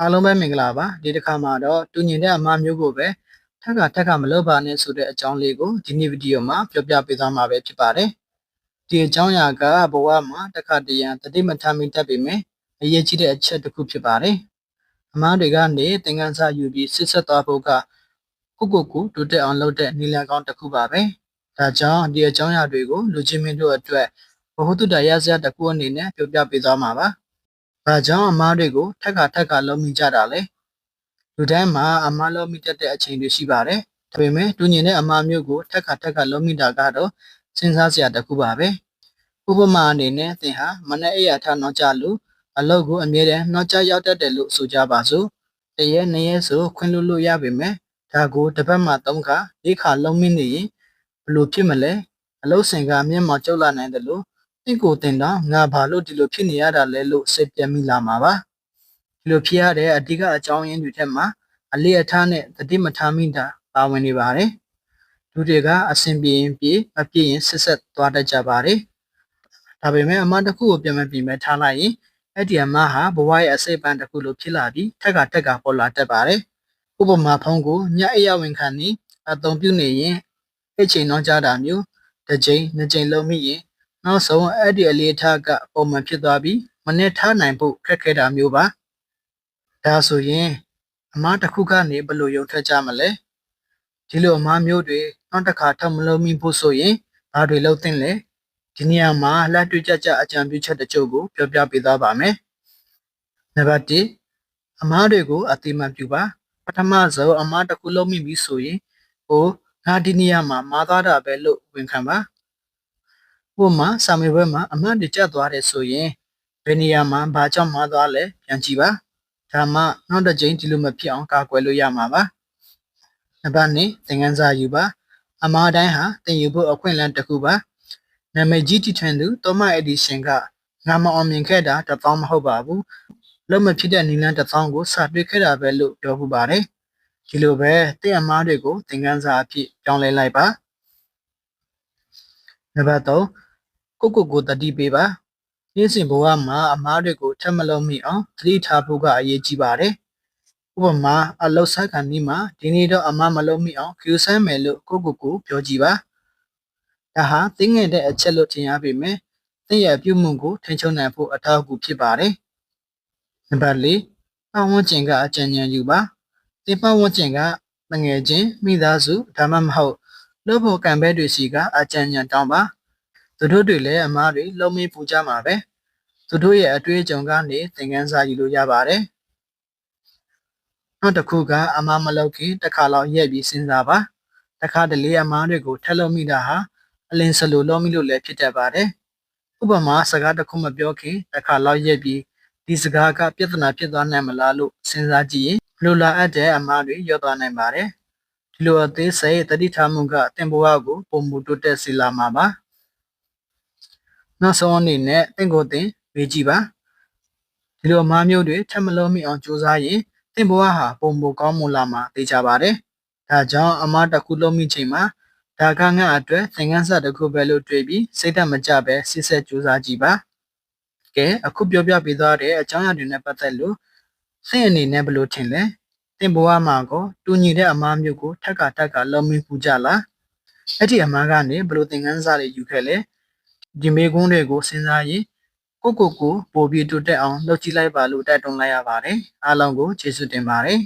အားလုံးပဲမင်္ဂလာပါဒီတစ်ခါမှာတော့တူညီတဲ့အမှားမျိုးကိုပဲထက်ကထက်ကမလုပ်ပါနဲ့ဆိုတဲ့အကြောင်းလေးကိုဒီနေ့ဗီဒီယိုမှာပြောပြပေးသွားမှာပဲဖြစ်ပါတယ်ဒီအကြောင်းအရာကဘဝမှာတစ်ခါတရံတတိမထမိတတ်ပေမဲ့အရေးကြီးတဲ့အချက်တစ်ခုဖြစ်ပါတယ်အမှားတွေကနေသင်ခန်းစာယူပြီးစစ်ဆက်သွားဖို့ကကိုကိုကိုတိုးတက်အောင်လုပ်တဲ့နည်းလမ်းကောင်းတစ်ခုပါပဲဒါကြောင့်ဒီအကြောင်းအရာတွေကိုလူချင်းမင်းတို့အတွက်ဘ ഹു တုတရစရာတစ်ခုအနေနဲ့ပြောပြပေးသွားမှာပါ။ ဘာကြောင့်အမားတွေကိုထက်ခါထက်ခါလုံးမိကြတာလဲ။လူတိုင်းမှာအမားလုံးမိတတ်တဲ့အချိန်တွေရှိပါတယ်။ဒါပေမဲ့တူညီတဲ့အမားမျိုးကိုထက်ခါထက်ခါလုံးမိတာကတော့စဉ်းစားစရာတစ်ခုပါပဲ။ဥပမာအနေနဲ့သင်ဟာမနက်အိယာထနောက်ကြလို့အလုပ်ကိုအမြဲတမ်းနောက်ကျရောက်တတ်တယ်လို့ဆိုကြပါစို့။တရက်နှစ်ရက်ဆိုခွင့်လွတ်လို့ရပေမဲ့ဒါကိုတစ်ပတ်မှသုံးခါလေးခါလုံးမိနေရင်ဘလို့ဖြစ်မလဲ။အလုပ်စင်ကမျက်မှောင်ကျုပ်လာနိုင်တယ်လို့ တင့်ကိုတင်တော့ငါဘာလို့ဒီလိုဖြစ်နေရတာလဲလို့စိတ်ပြက်မိလာမှာပါဒီလိုဖြစ်ရတဲ့အဓိကအကြောင်းရင်းတွေထက်မှာအလေးအထားနဲ့တတိမထားမိတာပါဝင်နေပါတယ်လူတွေကအဆင်ပြေရင်ပြေမပြေရင်ဆက်ဆက်သွားတတ်ကြပါတယ်ဒါပေမဲ့အမှန်တစ်ခုကိုပြန်မပြင်မဲ့ထားလိုက်ရင်အဲ့ဒီအမှဟာဘဝရဲ့အစိတ်ပန်းတစ်ခုလိုဖြစ်လာပြီးထက်ကထက်ကပေါ်လာတတ်ပါတယ်ဥပမာဖုံးကိုညအိယဝင်ခံနေအသုံးပြုနေရင်အချိန်တော့ကြတာမျိုးတစ်ချိန်နှစ်ချိန်လုံးမိရင် နောက်ဆုံးအဲ့ဒီအလေးထားကပုံမှန်ဖြစ်သွားပြီးမနစ်ထားနိုင်ဖို့ခက်ခဲတာမျိုးပါဒါဆိုရင်အမားတစ်ခုကနေဘယ်လိုရုံထွက်ကြမလဲဒီလိုအမားမျိုးတွေနောက်တစ်ခါထပ်မလုံးမိဖို့ဆိုရင်ဘာတွေလုပ်သင့်လဲဒီနေရာမှာလက်တွေ့ကြကြအကြံပြုချက်တချို့ကိုပြောပြပေးသွားပါမယ်နံပါတ်1အမားတွေကိုအတိမတ်ပြုပါပထမဆုံးအမားတစ်ခုလုံးမိပြီဆိုရင်ဟိုငါဒီနေရာမှာမာသွားတာပဲလို့ဝန်ခံပါ ဥပမာစာမေးပွဲမှာအမှတ်တွေကျသွားတယ်ဆိုရင်ဘယ်နေရာမှာဘာကြောင့်မှားသွားလဲပြန်ကြည့်ပါဒါမှနောက်တစ်ကြိမ်ဒီလိုမဖြစ်အောင်ကာကွယ်လို့ရမှာပါနံပါတ်2သင်ခန်းစာယူပါအမှားတိုင်းဟာသင်ယူဖို့အခွင့်အလမ်းတစ်ခုပါနာမည်ကြီးတီထွင်သူသောမက်အဒီရှင်ကငါမအောင်မြင်ခဲ့တာတစ်ပေါင်းမဟုတ်ပါဘူးလုံးမဖြစ်တဲ့နီလန်းတစ်ပေါင်းကိုစတွေ့ခဲ့တာပဲလို့ပြောခုပါတယ်ဒီလိုပဲတင့်အမားတွေကိုသင်ခန်းစာအဖြစ်ပြောင်းလဲလိုက်ပါနံပါတ်3 ကိုကိုကိုတတိပေးပါနေ့စဉ်ဘဝမှာအမားတွေကိုထပ်မလုံးမိအောင်သတိထားဖို့ကအရေးကြီးပါတယ်ဥပမာအလောက်ဆက်ခံဒီမှာဒီနေ့တော့အမားမလုံးမိအောင်ကျူဆမ်းမယ်လို့ကိုကိုကိုပြောကြည့်ပါဒါဟာသိငင်တဲ့အချက်လို့ထင်ရပေမဲ့သင်ရဲ့အပြုမှုကိုထိန်းချုပ်နိုင်ဖို့အထောက်အကူဖြစ်ပါတယ်နံပါတ်4ပတ်ဝန်းကျင်ကအကြံဉာဏ်ယူပါသင်ပတ်ဝန်းကျင်ကငွေချင်းမိသားစုဒါမှမဟုတ်လို့ဖို့ကံဘဲတွေစီကအကြံဉာဏ်တောင်းပါ သူတို့တွေလည်းအမားတွေလုံးမင်းပူကြမှာပဲသူတို့ရဲ့အတွေ့အကြုံကနေသင်ခန်းစာယူလို့ရပါတယ်နောက်တစ်ခုကအမားမလုပ်ခင်တစ်ခါလောက်ရက်ပြီးစဉ်းစားပါတစ်ခါတလေအမားတွေကိုထက်လို့မိတာဟာအလင်းစလိုလုံးမိလို့လည်းဖြစ်တတ်ပါတယ်ဥပမာစကားတစ်ခုမပြောခင်တစ်ခါလောက်ရက်ပြီးဒီစကားကပြဿနာဖြစ်သွားနိုင်မလားလို့စဉ်းစားကြည့်ရင်လိုလာအပ်တဲ့အမားတွေရောသွားနိုင်ပါတယ်ဒီလိုအသေးစိတ်တတိထားမှုကတင်ဘဝကိုပုံမူတိုးတက်စေလာမှာပါ နောက်ဆုံးအနေနဲ့တင့်ကိုယ်တင်ဝေးကြည့်ပါဒီလိုအမားမျိုးတွေထပ်မလုံးမိအောင်ကြိုးစားရင်တင့်ဘဝဟာပုံမူကောင်းမွန်လာမှာသိကြပါတယ်ဒါကြောင့်အမားတစ်ခုလုံးမိချိန်မှာဒါကငါအတွက်သင်ခန်းစာတစ်ခုပဲလို့တွေးပြီးစိတ်ဓာတ်မကြပဲစစ်ဆက်ကြိုးစားကြည့်ပါကဲအခုပြောပြပေးသွားတဲ့အကြောင်းအရာတွေနဲ့ပတ်သက်လို့စိတ်အနေနဲ့ဘယ်လိုထင်လဲတင်ဘဝမှာကိုတူညီတဲ့အမားမျိုးကိုထက်ကထက်ကလုံးမိပူကြလားအဲ့ဒီအမားကနေဘယ်လိုသင်ခန်းစာတွေယူခဲ့လဲ ဒီမေကွန်းတွေကိုစဉ်းစားရင်ကိုကိုကိုပို့ပြီးတိုးတက်အောင်လုပ်ကြည့်လိုက်ပါလို့တိုက်တွန်းလိုက်ရပါတယ်အားလုံးကိုကျေးဇူးတင်ပါတယ်